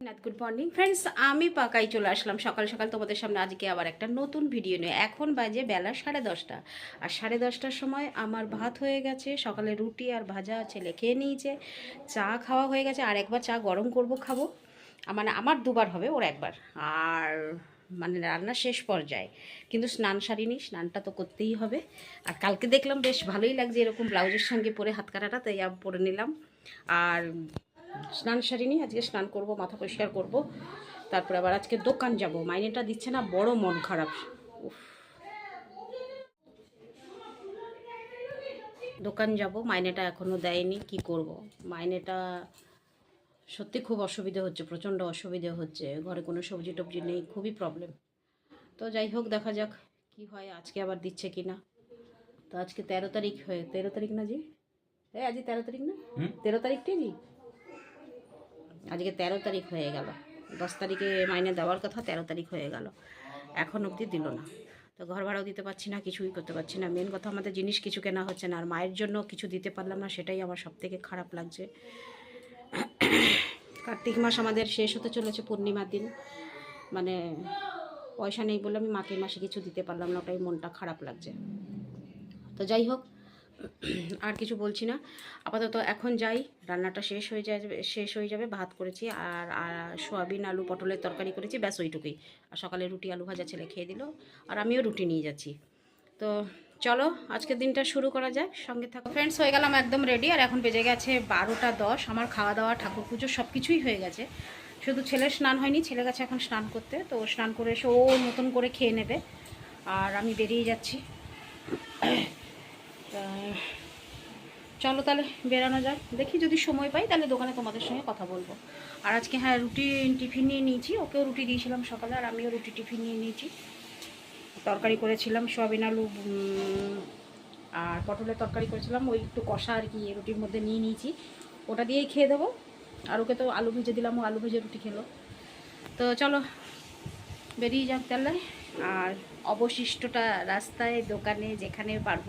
Good morning friends আমি পাকাই চলে আসলাম সকাল সকাল তোমাদের সামনে। আজকে আবার একটা নতুন ভিডিও নিয়ে। এখন বাজে বেলা সাড়ে দশটা। আর সাড়ে দশটার সময় আমার ভাত হয়ে গেছে, সকালে রুটি আর ভাজা ছেলে খেয়ে নিয়েছে, চা খাওয়া হয়ে গেছে, আর একবার চা গরম করব, খাব। মানে আমার দুবার হবে ওর একবার। আর মানে রান্না শেষ পর্যায়ে। কিন্তু স্নান সারিনি, স্নানটা তো করতেই হবে। আর কালকে দেখলাম বেশ ভালোই লাগছে এরকম ব্লাউজের সঙ্গে পরে হাত কাটাটা, তাই পরে নিলাম। আর স্নান সারিনি আজকে স্নান করব মাথা পরিষ্কার করব। তারপরে আবার আজকে দোকান যাব। মাইনেটা দিচ্ছে না বড় মন খারাপ। উফ। দোকান যাব মাইনেটা এখনও দেয়নি কি করব? মাইনেটা সত্যি খুব অসুবিধে হচ্ছে প্রচণ্ড অসুবিধে হচ্ছে। ঘরে কোনো সবজি টবজি নেই খুবই প্রবলেম তো যাই হোক দেখা যাক কি হয় আজকে আবার দিচ্ছে কি না। তো আজকে তেরো তারিখ হয়ে তেরো তারিখ না জি? এ আজকে তেরো তারিখ না? তেরো তারিখটাই জি? আজকে তেরো তারিখ হয়ে গেল। দশ তারিখে মাইনে দেওয়ার কথা, তেরো তারিখ হয়ে গেল। এখন অবধি দিল না। তো ঘর ভাড়াও দিতে পারছি না, কিছুই করতে পারছি না। মেন কথা আমাদের জিনিস কিছু কেনা হচ্ছে না, আর মায়ের জন্য কিছু দিতে পারলাম না, সেটাই আমার সব থেকে খারাপ লাগছে। কার্তিক মাস আমাদের শেষ হতে চলেছে পূর্ণিমার দিন। মানে পয়সা নেই বলে আমি মাকে মাসে কিছু দিতে পারলাম না, ওটাই মনটা খারাপ লাগছে। তো যাই হোক আর কিছু বলছি না। আপাতত এখন যাই, রান্নাটা শেষ হয়ে যাবে, শেষ হয়ে যাবে, ভাত করেছি আর সোয়াবিন, আলু, পটলের তরকারি করেছি, ব্যাস ওইটুকুই। আর সকালে রুটি, আলু ভাজা ছেলে খেয়ে দিল, আর আমিও রুটি নিয়ে যাচ্ছি। তো চলো, আজকের দিনটা শুরু করা যাক, সঙ্গে থাকো। ফ্রেন্ডস হয়ে গেলাম একদম রেডি আর এখন বেজে গেছে বারোটা দশ, আমার খাওয়া দাওয়া, ঠাকুর পুজো সব কিছুই হয়ে গেছে। শুধু ছেলের স্নান হয়নি, ছেলে গেছে এখন স্নান করতে, তো স্নান করে এসে ও মতন করে খেয়ে নেবে। আর আমি বেরিয়ে যাচ্ছি। চলো তাহলে বেরানো যাক। দেখি যদি সময় পাই, তাহলে দোকানে তোমাদের সঙ্গে কথা বলব। আর আজকে হ্যাঁ রুটি, টিফিন নিয়ে নিয়েছি, ওকেও রুটি দিয়েছিলাম সকালে, আর আমিও রুটি, টিফিন নিয়ে নিয়েছি। তরকারি করেছিলাম, সোয়াবিন আলু আর পটলের তরকারি করেছিলাম, ওই একটু কষা আর কি, রুটির মধ্যে নিয়ে নিয়েছি। ওটা দিয়েই খেয়ে দেবো। আর ওকে তো আলু ভেজে দিলাম, ও আলু ভেজে রুটি খেলো। তো চলো, বেরিয়ে যাক তাহলে। আর অবশিষ্টটা রাস্তায়, দোকানে, যেখানে পারব।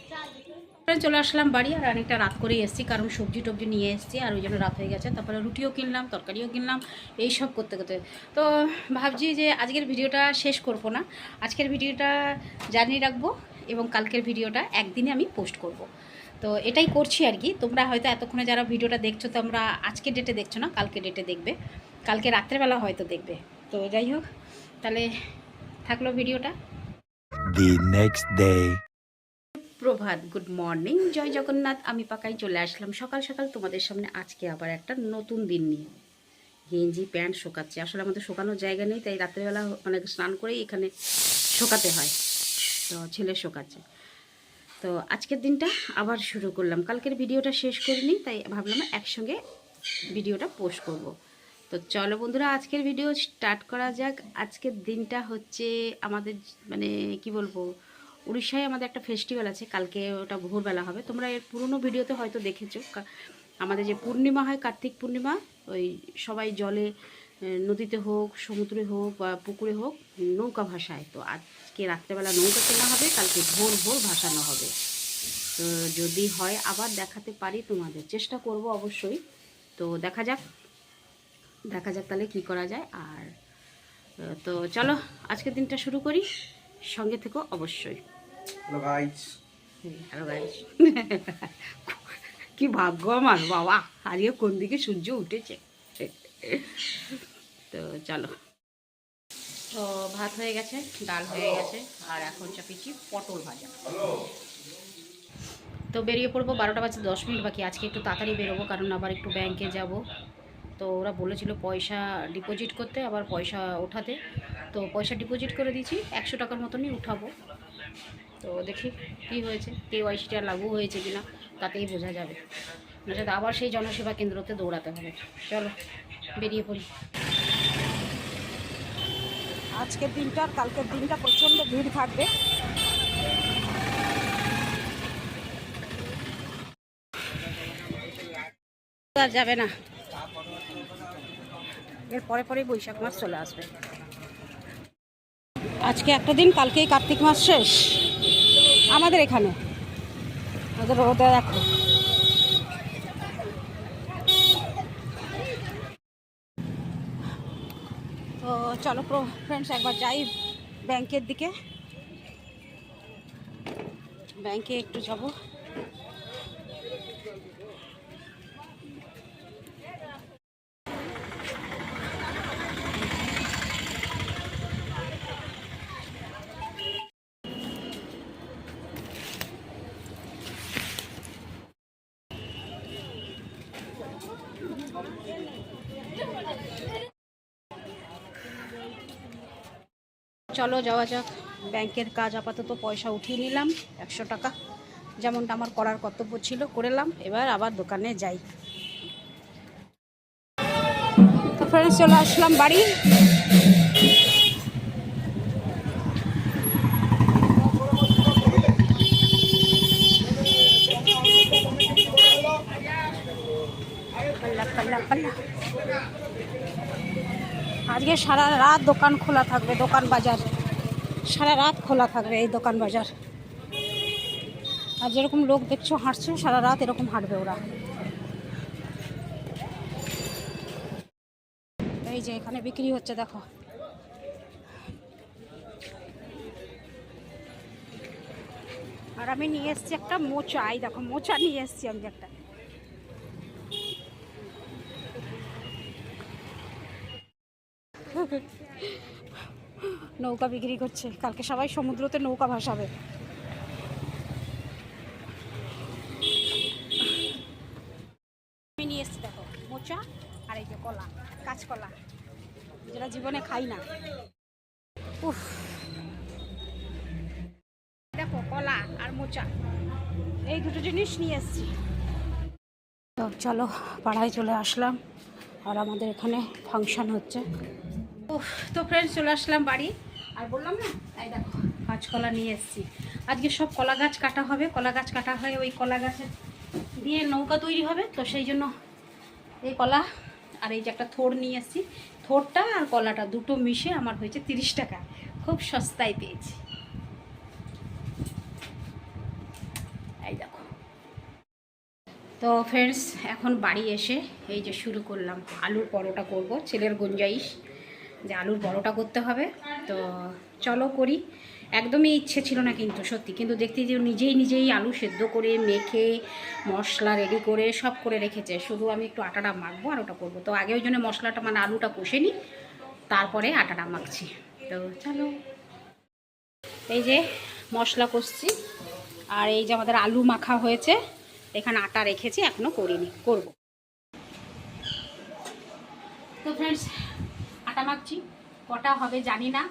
চলে আসলাম বাড়ি আর অনেকটা রাত করেই এসেছি, কারণ সবজি টবজি নিয়ে এসেছি আর ওই জন্য রাত হয়ে গেছে। তারপরে রুটিও কিনলাম, তরকারিও কিনলাম, এই সব করতে করতে। তো ভাবছি যে আজকের ভিডিওটা শেষ করব না। আজকের ভিডিওটা জানিয়ে রাখব এবং কালকের ভিডিওটা একদিনে আমি পোস্ট করব। তো এটাই করছি আর কি। তোমরা হয়তো এতক্ষণে যারা ভিডিওটা দেখছ, তোমরা আজকে ডেটে দেখছ না, কালকে ডেটে দেখবে। কালকে রাত্রেবেলা হয়তো দেখবে। তো যাই হোক, তাহলে থাকল ভিডিওটা. প্রভাত গুড মর্নিং জয় জগন্নাথ, আমি পাকাই চলে আসলাম। সকাল সকাল তোমাদের সামনে আজকে আবার একটা নতুন দিন নিয়ে। গেঞ্জি, প্যান্ট শোকাচ্ছে। আসলে আমাদের শোকানোর জায়গা নেই, তাই রাত্রেবেলা মানে স্নান করেই এখানে শোকাতে হয়। তো ছেলে শোকাচ্ছে। তো আজকের দিনটা আবার শুরু করলাম। কালকের ভিডিওটা শেষ করিনি, তাই ভাবলাম একসঙ্গে ভিডিওটা পোস্ট করব। তো চলো বন্ধুরা, আজকের ভিডিও স্টার্ট করা যাক। আজকের দিনটা হচ্ছে আমাদের মানে কি বলব? উড়িষ্যায় আমাদের একটা ফেস্টিভ্যাল আছে, কালকে ওটা ভোরবেলা হবে। তোমরা এর পুরনো ভিডিওতে হয়তো দেখেছ। আমাদের যে পূর্ণিমা হয়, কার্তিক পূর্ণিমা, ওই সবাই জলে নদীতে হোক, সমুদ্রে হোক বা পুকুরে হোক, নৌকা ভাসায়। তো আজকে রাত্রেবেলা নৌকা কেনা হবে, কালকে ভোর ভোর ভাসানো হবে। তো যদি হয় আবার দেখাতে পারি তোমাদের। চেষ্টা করব অবশ্যই। তো দেখা যাক দেখা যাক তাহলে কি করা যায়। আর তো চলো, আজকের দিনটা শুরু করি। সঙ্গে থেকো অবশ্যই। হ্যালো গাইস হ্যালো গাইস কি ভাগ্য আমার বাবা। আজকে কোন দিকে সূর্য উঠেছে? তো চলো। তো ভাত হয়ে গেছে ডাল হয়ে গেছে আর এখন চাপিয়েছি পটল ভাজা। তো বেরিয়ে পড়ব বারোটা বাজে দশ মিনিট বাকি। আজকে একটু তাড়াতাড়ি বেরোবো কারণ আবার একটু ব্যাংকে যাব। তো ওরা বলেছিল পয়সা ডিপোজিট করতে আবার পয়সা ওঠাতে। তো পয়সা ডিপোজিট করে দিয়েছি একশো টাকার মতনই উঠাবো। তো দেখি কি হয়েছে কে কেওয়াইসিটা লাগু হয়েছে কিনা তাতেই বোঝা যাবে। নয়তো আবার সেই জনসেবা কেন্দ্রতে দৌড়াতে হবে। চলো বেরিয়ে পড়ি। আজকের দিনটা আর কালকের দিনটা প্রচণ্ড ভিড় থাকবে। আর যাবে না। এর পরে পরেই বৈশাখ মাস চলে আসবে। আজকে একটা দিন কালকেই কার্তিক মাস শেষ। আমাদের এখানে। আমাদের দেখো। তো চলো ফ্রেন্ডস একবার যাই ব্যাংকের দিকে। ব্যাংকে একটু যাব। চলো যাওয়া যাক। ব্যাংকের কাজ আপাতত পয়সা উঠিয়ে নিলাম, একশো টাকা। যেমনটা আমার করার কর্তব্য ছিল করেলাম এবার আবার দোকানে যাই। তো ফ্রেন্ডস চলে আসলাম বাড়ি। আজকে সারা রাত দোকান খোলা থাকবে, দোকান বাজার। সারা রাত খোলা থাকবে এই দোকান বাজার। আর যেরকম লোক দেখছ হাঁটছো সারা রাত এরকম হাঁটবে ওরা। এই যে এখানে বিক্রি হচ্ছে, দেখো। আর আমি নিয়ে এসছি একটা মোচা, এই দেখো, মোচা নিয়ে এসছি আমি একটা। নৌকা বিক্রি করছে। কালকে সবাই সমুদ্রতে নৌকা ভাসাবে। নিয়ে এসছি দেখো, মোচা আর এই যে কলা, কাঁচকলা। জীবনে না। উফ। দেখো, কলা আর মোচা, এই দুটো জিনিস নিয়ে তো চলো, পাড়ায় চলে আসলাম। আর আমাদের এখানে ফাংশন হচ্ছে। তো ফ্রেন্ডস চলে আসলাম বাড়ি। আর বললাম না তাই দেখো কাঁচকলা নিয়ে এসেছি। আজকে সব কলা গাছ কাটা হবে, কলা গাছ কাটা হয় ওই কলা গাছের দিয়ে নৌকা তৈরি হবে, তো সেই জন্য এই কলা আর এই যে একটা থোড় নিয়ে এসেছি। থোড়টা আর কলাটা দুটো মিশে আমার হয়েছে তিরিশ টাকা। খুব সস্তায় পেয়েছি। এই দেখো। তো ফ্রেন্ডস এখন বাড়ি এসে এই যে শুরু করলাম। আলুর পরোটা করব, ছেলের গুঞ্জাইশ। যে আলুর পরোটা করতে হবে। তো চলো করি। একদমই ইচ্ছে ছিল না কিন্তু, সত্যি। কিন্তু দেখতে যে নিজেই নিজেই আলু সেদ্ধ করে মেখে, মশলা রেডি করে সব করে রেখেছে। শুধু আমি একটু আটাটা মাখবো আর ওটা করব। তো আগে ওই জন্য মশলাটা মানে আলুটা কষে নিই, তারপরে আটাটা মাখছি। তো চলো। এই যে মশলা কষছি। আর এই যে আমাদের আলু মাখা হয়েছে, এখানে আটা রেখেছি এখনও করিনি, করব। তো ফ্রেন্ডস আটা মাখছি, কটা হবে জানি না।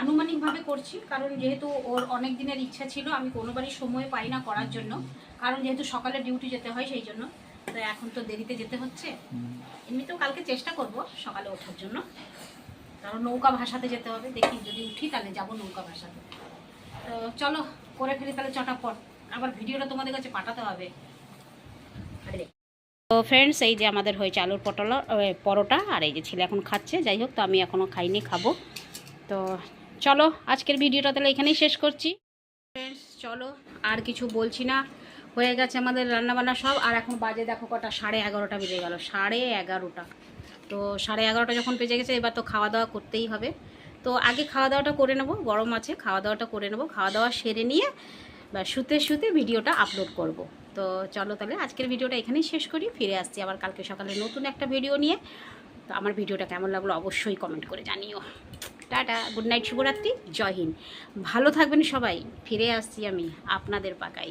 আনুমানিকভাবে করছি, কারণ যেহেতু ওর অনেক দিনের ইচ্ছা ছিল, আমি কোনোবারই সময় পাই না করার জন্য। কারণ যেহেতু সকালে ডিউটি যেতে হয় সেই জন্য, তো এখন তো দেরিতে যেতে হচ্ছে। এমনিতেও কালকে চেষ্টা করব সকালে ওঠার জন্য। কারণ নৌকা ভাসাতে যেতে হবে, দেখি যদি উঠি তাহলে যাব নৌকা ভাসাতে। তো চলো, করে ফেলি তাহলে চটাপট। আবার ভিডিওটা তোমাদের কাছে পাঠাতে হবে। তো ফ্রেন্ডস এই যে আমাদের হয়েছে আলুর পটল পরোটা, আর এই যে ছেলে এখন খাচ্ছে। যাই হোক, তো আমি এখনও খাইনি, খাব। তো চলো, আজকের ভিডিওটা তাহলে এখানেই শেষ করছি। ফ্রেন্ডস চলো, আর কিছু বলছি না। হয়ে গেছে আমাদের রান্নাবান্না সব। আর এখন বাজে দেখো কটা, সাড়ে এগারোটা বেজে গেল, সাড়ে এগারোটা। তো সাড়ে এগারোটা যখন বেজে গেছে, এবার তো খাওয়া দাওয়া করতেই হবে। তো আগে খাওয়া দাওয়াটা করে নেব, গরম আছে খাওয়া দাওয়াটা করে নেব। খাওয়া দাওয়া সেরে নিয়ে বা শুতে শুতে ভিডিওটা আপলোড করব। তো চলো তাহলে আজকের ভিডিওটা এখানেই শেষ করি। ফিরে আসছি আবার কালকে সকালে নতুন একটা ভিডিও নিয়ে। তো আমার ভিডিওটা কেমন লাগল অবশ্যই কমেন্ট করে জানিও। টাটা গুড নাইট শুভরাত্রি, জয় হিন্দ। ভালো থাকবেন সবাই। ফিরে আসছি আমি আপনাদের পাকাই।